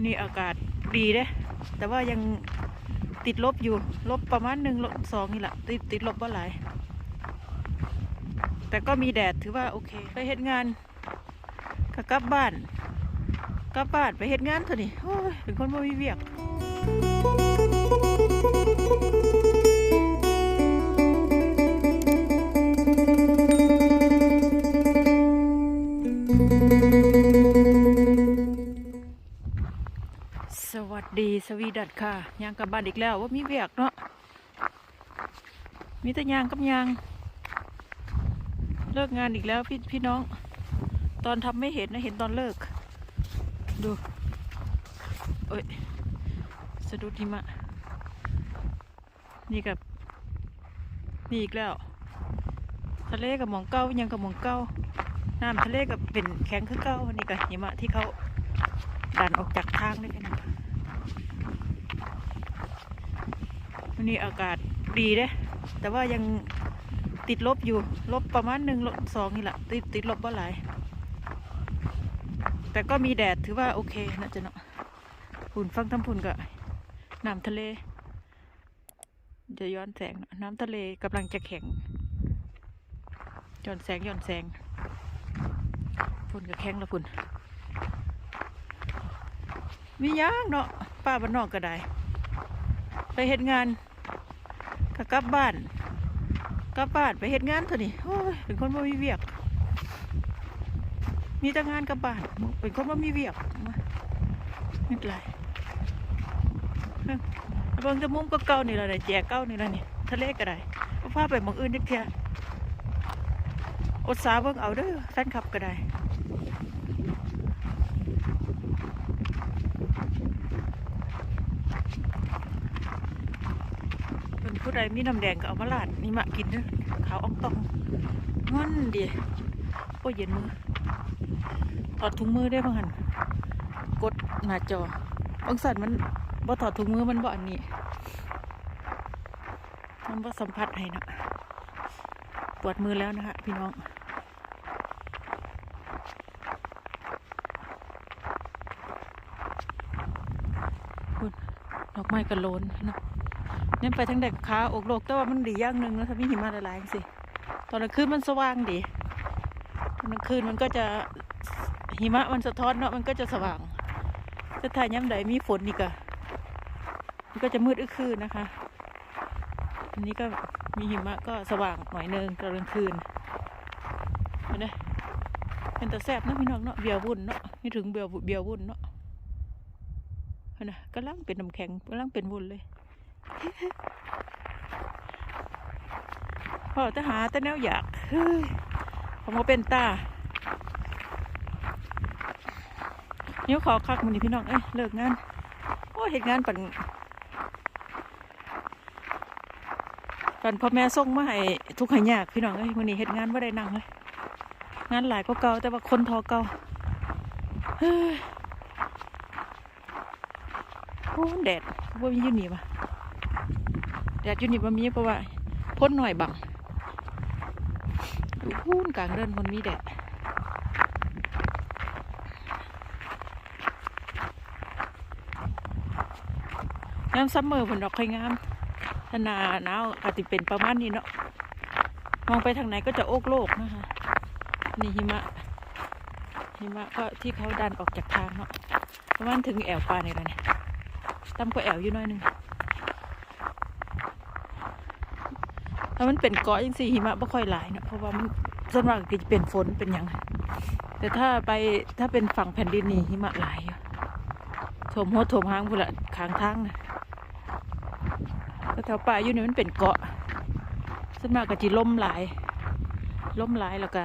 วันนี้อากาศดีเด้แต่ว่ายังติดลบอยู่ ลบประมาณหนึ่งลบสองนี่แหละติดติดลบว่าหลาย แต่ก็มีแดดถือว่าโอเคไปเฮ็ดงานก็กลับบ้านกลับบ้านไปเฮ็ดงานเถอะนี่เป็นคนบ่มีเวียก ดีสวีดัตค่ะยางกับบ้านอีกแล้วว่ามีเวียกเนาะมีแต่ยางกับยาง เลิกงานอีกแล้วพี่พี่น้อง ตอนทำไม่เห็นนะเห็นตอนเลิก ดูเอ้ยสะดุดหิมะ นี่กับ นี่อีกแล้ว ทะเลกับหมองเก้ายังกับหมองเก้าน้ำทะเลกับเป็นแข็งคือเก้านี่กับหิมะที่เขาดันออกจากทางเลยกันนะ วันนี้อากาศดีเด้แต่ว่ายังติดลบอยู่ ลบประมาณหนึ่งลบสองนี่แหละ ติดติดลบว่าหลาย แต่ก็มีแดดถือว่าโอเคนะจ๊ะเนาะฝุ่นฟังทำฝุ่นกับน้ำทะเล จะย้อนแสง น้ำทะเลกำลังจะแข็ง ย้อนแสงย้อนแสงฝุ่นก็แข็งแล้วฝุ่น มีย่างเนาะป้าบ้านนอกก็ได้ ไปเฮ็ดงาน ก็กลับบ้านกลับบ้านไปเฮ็ดงานเถอะนี่โอ้ยเป็นคนบ่มีเวียก มีแต่งานกับบ้านเป็นคนบ่มีเวียกมาไม่เป็นไรเบิ่งเบิ่งจะมุมก็เก่านี่ละได้แจกเก่านี่ละนี่ทะเลก็ได้บ่พาไปหมองอื่นจักเที่ยอดสาเบิ่งเอาเด้อแฟนคลับก็ได้ เป็นผู้ ใดมีน้ำแดงก็เอามาลาดนี่มากินเด้อขาวอ่องตองงอนดีโอ้เย็นมือถอดถุงมือได้บ้างหันกดหน้าจอบางสันมันบ่ถอดถุงมือมันบ่อันนี้มันบ่สัมผัสให้นะปวดมือแล้วนะคะพี่น้องคุณดอกไม้กระโลนนะ เน้นไปทั้งแดกขาอกโลกแต่ว่ามันดีอย่างหนึ่งนะถ้ามีหิมะหลายสิตอนกลางคืนมันสว่างดีตอนกลางคืนมันก็จะหิมะมันสะท้อนเนาะมันก็จะสว่างแต่ถ้าย้ำใดมีฝนนี่ก็มันก็จะมืดอึคืนนะคะอันนี้ก็มีหิมะก็สว่างหน่อยหนึงตอนกลางคืนเห็นไหมเป็นตะแซบเนาะพี่น้องเนาะเบียร์วุ่นเนาะนี่ถึงเบียวุ่นเบียร์วุ่นเนาะเห็นไหมกำลังเป็นน้ำแข็งกำลังเป็นวุ่นเลย พอจะหาแต่แนวอยากเฮ้ยผมมาเป็นตาเดี๋ยวขอคักมันนี่พี่น้อง เอ้ย เลิกงาน โอ้เหตุงานปั่นปั่นพ่อแม่ส่งมาให้ทุกข์ให้ยากพี่น้องเอ้ยมันนี่เหตุงานไม่ได้นั่งเลยงานหลายก็เก่าแต่ว่าคนทอเก่าเฮ้ยโอ้แดดว่ามีอยู่นี่ปะ ดดอยูนิบมีเพราะว่าพ้นหน่อยบังอยู่พูนกลางเดินมันมีแดดน้ำซัมเมอร์ผลดอกไข่งามถ้าหนาหนาวอาจจะเป็นประมาณนี้เนาะมองไปทางไหนก็จะโอกโลกนะคะนี่หิมะหิมะก็ที่เขาดันออกจากทางเนาะประมาณถึงแอวปลาในระเนี่ยต่ำกว่าแอวอยู่น้อยหนึง ถ้ามันเป็นเกาะยังสี่หิมะไม่ค่อยหลายนะเพราะว่ามันส่วนมากก็จะเป็นฝนเป็นอย่างแต่ถ้าไปถ้าเป็นฝั่งแผ่นดินนี่หิมะหลายอยู่ถมหัวถมหางพุ่นละขางทางนะแต่แถวป่าอยู่นี่มันเป็นเกาะส่วนมากก็จะล่มหลายล่มหลายแล้วก็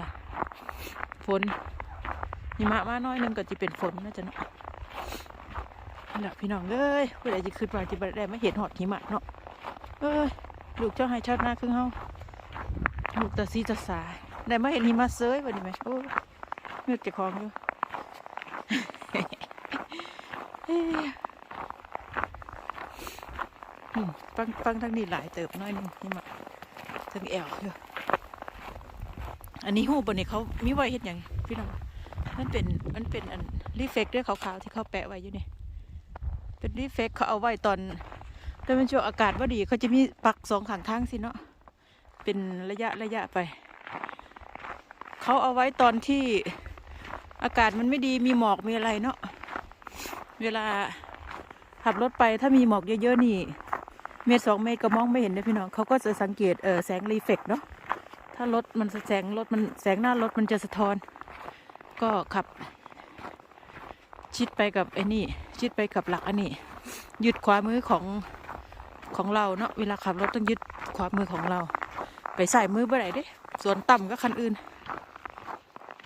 ฝนหิมะมาน้อยนึงก็จะเป็นฝนน่าจะเนาะนั่แหละพี่น้องเอ้ยผู้ใดจะขึ้นมาจะได้มาเห็นหอดหิมะเนาะเอ้ย ลูกเจ้าให้ชาติหน้าครึ่งเฮาลูกตาซีตาสาได้มาเห็นหิมะเซยวันนี้ไหมโอ้ยเงือกเจะคลองอยู่หืมฟังฟังทางนี้หลายเติบน้อยนึงหิมะถึงแอวอยู่อันนี้หูบนนี้เขามีไว้เห็นอย่างพี่น้องมันเป็นมันเป็นอันรีเฟกด้วยขาวๆที่เขาแปะไว้อยู่นี่เป็นรีเฟกเขาเอาไว้ตอน แต่เป็นช่วงอากาศว่าดีเขาจะมีปักสองข้างทางสิเนาะเป็นระยะระยะไป เขาเอาไว้ตอนที่อากาศมันไม่ดีมีหมอกมีอะไรเนาะเวลาขับรถไปถ้ามีหมอกเยอะๆนี่ เมตรสองเมตรก็มองไม่เห็นนะพี่น้องเขาก็จะสังเกตเออแสงรีเฟกเนาะถ้ารถมันแสงรถมันแสงหน้ารถมันจะสะท้อน ก็ขับ ชิดไปกับไอ้นี่ ชิดไปกับหลักอันนี้หยึดขวามือของ ของเราเนาะเวลาขับรถต้องยึดขวามือของเรา ไปใส่มือเมื่อไหร่เด้ส่วนต่ำก็คันอื่น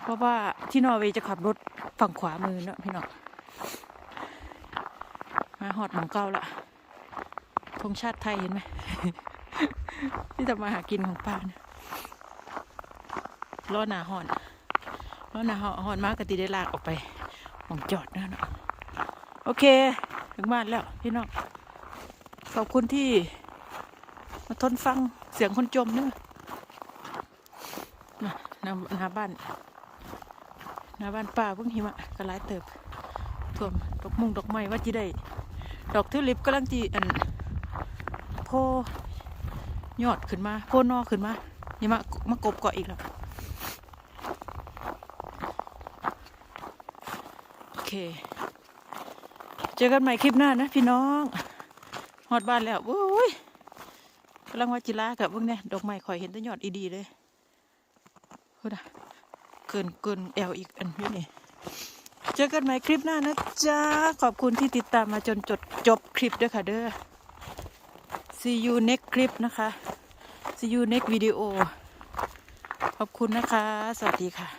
เพราะว่าที่นอร์เวย์จะขับรถฝั่งขวามือเนาะพี่น้องมาหอดหมองเก้าละธงชาติไทยเห็นไหมที่จะมาหากินของป้าเนี่ยล้อหนาหอนล้อหนาหอนมากกติได้ลากออกไปหมองจอดนะเนาะโอเค ถึงบ้านแล้วพี่น้อง ขอบคุณที่ มาทนฟังเสียงคนจมเนอะนะหน้าหน้าบ้านหน้าบ้านป้าเพิ่งหิมะก็หลายเติบท่วมดอกมุงดอกไม้ว่าจีได้ ดอกทิวลิปกำลังจีอันโพยอดขึ้นมา โพนอขึ้นมาหิมะมากบเกาะอีกแล้วโอเค เจอกันใหม่คลิปหน้านะพี่น้อง ฮอดบ้านแล้วโอ้ยกำลังว่าจิลากับพวกเนี้ยดอกไม้ข่อยเห็นแต่ยอดอีดีเลยโหดะเกินเกินแอลอีกอันนี้นี่เจอกันใหม่คลิปหน้านะจ๊ะ ขอบคุณที่ติดตามมาจนจดจบคลิปด้วยค่ะเด้อ see you next คลิปนะคะ see you next video ขอบคุณนะคะ สวัสดีค่ะ